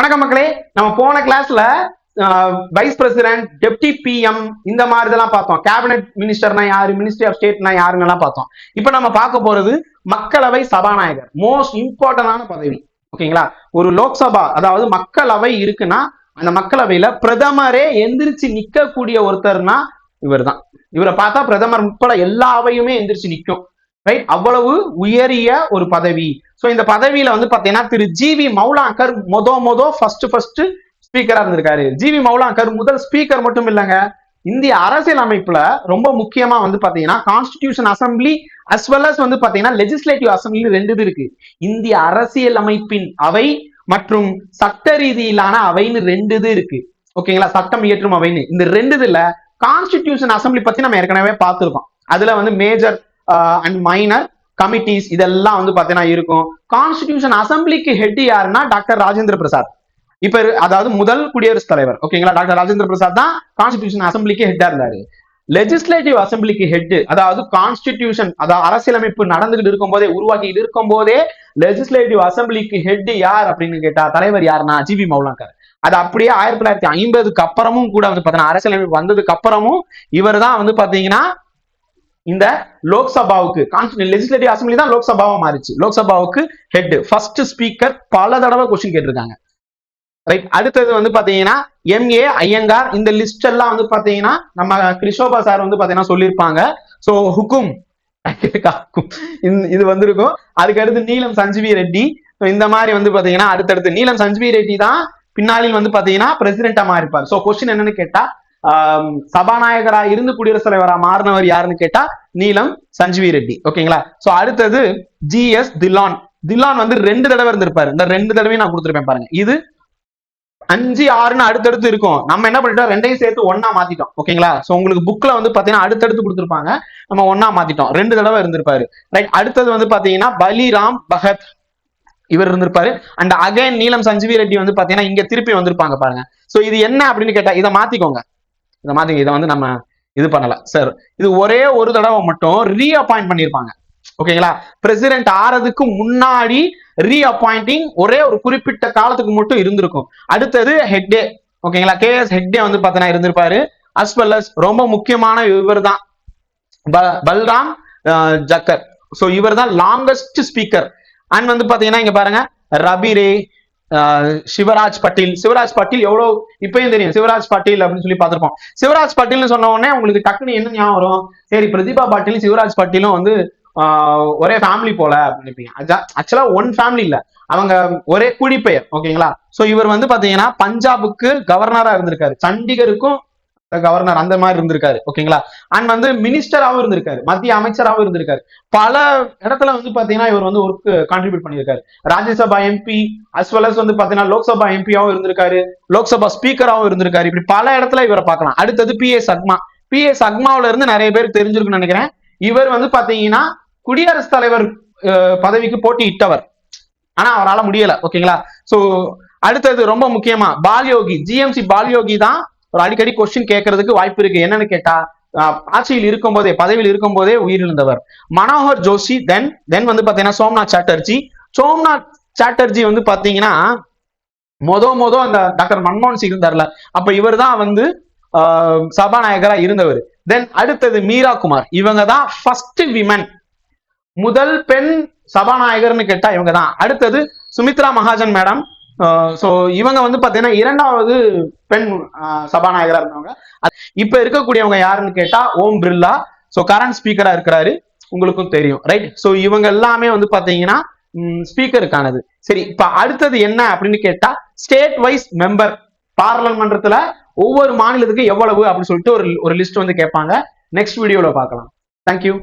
வணக்கம் மக்களே நம்ம போன கிளாஸ்ல வைஸ் பிரசிடென்ட் டெப்டி பிஎம் இந்த மாதிரி இதெல்லாம் பார்த்தோம். கேபினெட் மினிஸ்டர்னா யாரு மினிஸ்ட்ரி ஆஃப் ஸ்டேட்னா யாருங்கெல்லாம் பார்த்தோம். இப்போ நம்ம பார்க்க போறது மக்களவை சபாநாயகர் மோஸ்ட் இம்பார்ட்டன்டான பதவி. ஓகேங்களா ஒரு லோக்சபா அதாவது மக்களவை இருக்குன்னா அந்த மக்களவையில பிரதமரே எந்திரிச்சு நிக்கக்கூடிய ஒருத்தர்னா இவர் தான் இவரை பார்த்தா பிரதமர் உட்பட எல்லா அவையுமே எந்திரிச்சு நிற்கும் ரைட் அவ்வளவு உயரிய ஒரு பதவி. ஸோ இந்த பதவியில வந்து பாத்தீங்கன்னா திரு ஜிவி மௌலாங்கர் மொதோ மொதோ ஃபர்ஸ்ட் ஃபர்ஸ்ட் ஸ்பீக்கரா இருந்திருக்காரு. ஜிவி மௌலாங்கர் முதல் ஸ்பீக்கர் மட்டும் இல்லைங்க. இந்திய அரசியல் அமைப்புல ரொம்ப முக்கியமா வந்து பாத்தீங்கன்னா constitution assembly as well as வந்து பாத்தீங்கன்னா லெஜிஸ்லேட்டிவ் அசம்பிளி ரெண்டு இது இருக்கு. இந்திய அரசியல் அமைப்பின் அவை மற்றும் சட்ட ரீதியிலான அவைன்னு ரெண்டு இது இருக்கு. ஓகேங்களா சட்டம் இயற்றும் அவைன்னு. இந்த ரெண்டு இதுல கான்ஸ்டிடியூஷன் அசம்பிளி பத்தி நம்ம ஏற்கனவே பார்த்திருக்கோம். அதுல வந்து மேஜர் அண்ட் மைனர் கமிட்டிஸ் இதெல்லாம் வந்து பாத்தீங்கன்னா இருக்கும். கான்ஸ்டிடியூஷன் அசம்பிளிக்கு ஹெட் யாருன்னா டாக்டர் ராஜேந்திர பிரசாத். இப்ப அதாவது முதல் குடியரசுத் தலைவர். ஓகேங்களா டாக்டர் ராஜேந்திர பிரசாத் தான் கான்ஸ்டிடியூஷன் அசம்பிளிக்கு ஹெட்டா இருந்தாரு. லெஜிஸ்லேட்டிவ் அசம்பிளிக்கு ஹெட் அதாவது கான்ஸ்டிடியூஷன் அதாவது அரசியலமைப்பு நடந்துகிட்டு இருக்கும் போதே உருவாக்கிட்டு இருக்கும் போதே லெஜிஸ்லேட்டிவ் அசம்பிளிக்கு ஹெட் யார் அப்படின்னு கேட்டா தலைவர் யாருன்னா ஜிபி மௌலாங்கர் அது அப்படியே ஆயிரத்தி தொள்ளாயிரத்தி ஐம்பதுக்கு அப்புறமும் கூட வந்து பாத்தீங்கன்னா அரசியலமைப்பு வந்ததுக்கு அப்புறமும் இவர் தான் வந்து பாத்தீங்கன்னா இந்த லோக்சபாவுக்கு லெஜிஸ்லேட்டிவ் அசம்பிளி தான் லோக்சபாவா மாறிச்சு. லோக்சபாவுக்கு ஹெட் ஃபர்ஸ்ட் ஸ்பீக்கர் பல தடவை கொஸ்டின் கேட்டிருக்காங்க. ரைட் அடுத்தது வந்து பாத்தீங்கன்னா எம்ஏ ஐயங்கார் இந்த லிஸ்ட் எல்லாம் வந்து பாத்தீங்கன்னா நம்ம கிருஷோபா சார் வந்து பாத்தீங்கன்னா சொல்லியிருப்பாங்க. சோ ஹுக்கும் இது வந்திருக்கும். அதுக்கடுத்து நீலம் சஞ்சீவி ரெட்டி. இந்த மாதிரி வந்து பாத்தீங்கன்னா அடுத்தடுத்து நீலம் சஞ்சீவி ரெட்டி தான் பின்னாளில் வந்து பாத்தீங்கன்னா பிரசிடென்டா மாறிப்பார். சோ கொஸ்டின் என்னன்னு கேட்டா சபாநாயகரா இருந்து குடியரசுத் தலைவரா மாறினவர் யாருன்னு கேட்டா நீலம் சஞ்சீவி ரெட்டி ஓகேங்களா? சோ அடுத்தது ஜி எஸ் தில்லான். தில்லான் வந்து ரெண்டு தடவை இருந்திருப்பாரு. இந்த ரெண்டு தடவையும் நான் கொடுத்துருப்பேன் பாருங்க. இது அஞ்சு ஆறுன்னு அடுத்தடுத்து இருக்கும். நம்ம என்ன பண்ணிட்டோம்? ரெண்டையும் சேர்த்து ஒன்னா மாத்திட்டோம். ஓகேங்களா? சோ உங்களுக்கு புக்ல வந்து பாத்தீங்கன்னா அடுத்தடுத்து கொடுத்துருப்பாங்க. நம்ம ஒன்னா மாத்திட்டோம். ரெண்டு தடவை இருந்திருப்பாரு. ரைட் அடுத்தது வந்து பாத்தீங்கன்னா பலிராம் பகத் இவர் இருந்திருப்பாரு. அண்ட் அகைன் நீலம் சஞ்சீவி ரெட்டி வந்து பாத்தீங்கன்னா இங்க திருப்பி வந்திருப்பாங்க பாருங்க. சோ இது என்ன அப்படின்னு கேட்டா இதை மாத்திக்கோங்க. இந்த மாதிரி இதை வந்து நம்ம இது பண்ணல. சார் இது ஒரே ஒரு தடவை மட்டும் ரீஅப்பாயிண்ட் பண்ணியிருப்பாங்க ஓகேங்களா பிரசிடென்ட் ஆறதுக்கு முன்னாடி ரீஅப்பாயிண்டிங் ஒரே ஒரு குறிப்பிட்ட காலத்துக்கு மட்டும் இருந்திருக்கும். அடுத்தது ஹெட்டே ஓகேங்களா கேஎஸ் ஹெட்டே வந்து பார்த்தீங்கன்னா இருந்திருப்பாரு. அஸ் வெல் அஸ் ரொம்ப முக்கியமான இவர் தான். பல்ராம் ஜக்கர். ஸோ இவர் தான் லாங்கஸ்ட் ஸ்பீக்கர் அண்ட் வந்து பாத்தீங்கன்னா இங்க பாருங்க. ரபி ரே சிவராஜ் பட்டீல். சிவராஜ் பட்டீல் எவ்வளவு இப்பயும் தெரியும். சிவராஜ் பாட்டீல் அப்படின்னு சொல்லி பார்த்திருப்போம். சிவராஜ் பட்டீல்னு சொன்ன உடனே உங்களுக்கு டக்குன்னு என்ன ஞாபகம் வரும்? சரி பிரதீபா பாட்டீலும் சிவராஜ் பட்டேலும் வந்து ஒரே ஃபேமிலி போல அப்படின்னு ஆக்சுவலா ஒன் ஃபேமிலி இல்ல. அவங்க ஒரே குடிப்பெயர் ஓகேங்களா சோ இவர் வந்து பாத்தீங்கன்னா பஞ்சாபுக்கு கவர்னரா இருந்திருக்காரு. சண்டிகருக்கும் கவர்னர் அந்த மாதிரி இருந்திருக்காரு ஓகேங்களா அண்ட் வந்து மினிஸ்டராகவும் இருந்திருக்காரு மத்திய அமைச்சராகவும் இருந்திருக்காரு. பல இடத்துல வந்து பாத்தீங்கன்னா இவர் வந்து ஒர்க் கான்ட்ரிபியூட் பண்ணியிருக்காரு. Rajya Sabha MP as well as வந்து பாத்தீங்கன்னா லோக்சபா எம்பியாவும் இருந்திருக்காரு லோக்சபா ஸ்பீக்கராகவும் இருந்திருக்காரு. இப்படி பல இடத்துல இவரை பார்க்கலாம். அடுத்தது P A Sangma P A சக்மாவுல இருந்து நிறைய பேர் தெரிஞ்சிருக்குன்னு நினைக்கிறேன். இவர் வந்து பாத்தீங்கன்னா குடியரசுத் தலைவர் அஹ், பதவிக்கு போட்டியிட்டவர். ஆனா அவரால முடியல ஓகேங்களா சோ அடுத்தது ரொம்ப முக்கியமா பால்யோகி ஜிஎம்சி பால்யோகி தான் ஒரு அடிக்கடி கொஸ்டின் கேட்கறதுக்கு வாய்ப்பு இருக்கு. என்னன்னு கேட்டா ஆட்சியில் இருக்கும் போதே பதவியில் இருக்கும் போதே உயிரிழந்தவர். மனோகர் ஜோஷி தென் தென் வந்து பாத்தீங்கன்னா சோம்நாத் சாட்டர்ஜி. சோம்நாத் சாட்டர்ஜி வந்து பாத்தீங்கன்னா மொத மொத அந்த டாக்டர் மன்மோகன் சிங் இருந்தார்ல. அப்ப இவர் தான் வந்து ஆஹ், சபாநாயகரா இருந்தவர். தென் அடுத்தது மீரா குமார். இவங்க தான் ஃபர்ஸ்ட் விமன் முதல் பெண் சபாநாயகர்னு கேட்டா இவங்க தான் அடுத்தது சுமித்ரா மகாஜன் மேடம் ஸோ இவங்க வந்து பார்த்தீங்கன்னா இரண்டாவது பெண் சபாநாயகராக இருந்தவங்க இப்போ இருக்கக்கூடியவங்க யாருன்னு கேட்டால் ஓம் பிர்லா. ஸோ கரண்ட் ஸ்பீக்கராக இருக்கிறாரு. உங்களுக்கும் தெரியும் ரைட் ஸோ இவங்க எல்லாமே வந்து பார்த்தீங்கன்னா ஸ்பீக்கருக்கானது சரி இப்போ அடுத்தது என்ன அப்படின்னு கேட்டால் ஸ்டேட் வைஸ் மெம்பர் பாராளுமன்றத்துல ஒவ்வொரு மாநிலத்துக்கு எவ்வளவு அப்படின்னு சொல்லிட்டு ஒரு ஒரு லிஸ்ட் வந்து கேட்பாங்க. நெக்ஸ்ட் வீடியோவில் பார்க்கலாம். தேங்க்யூ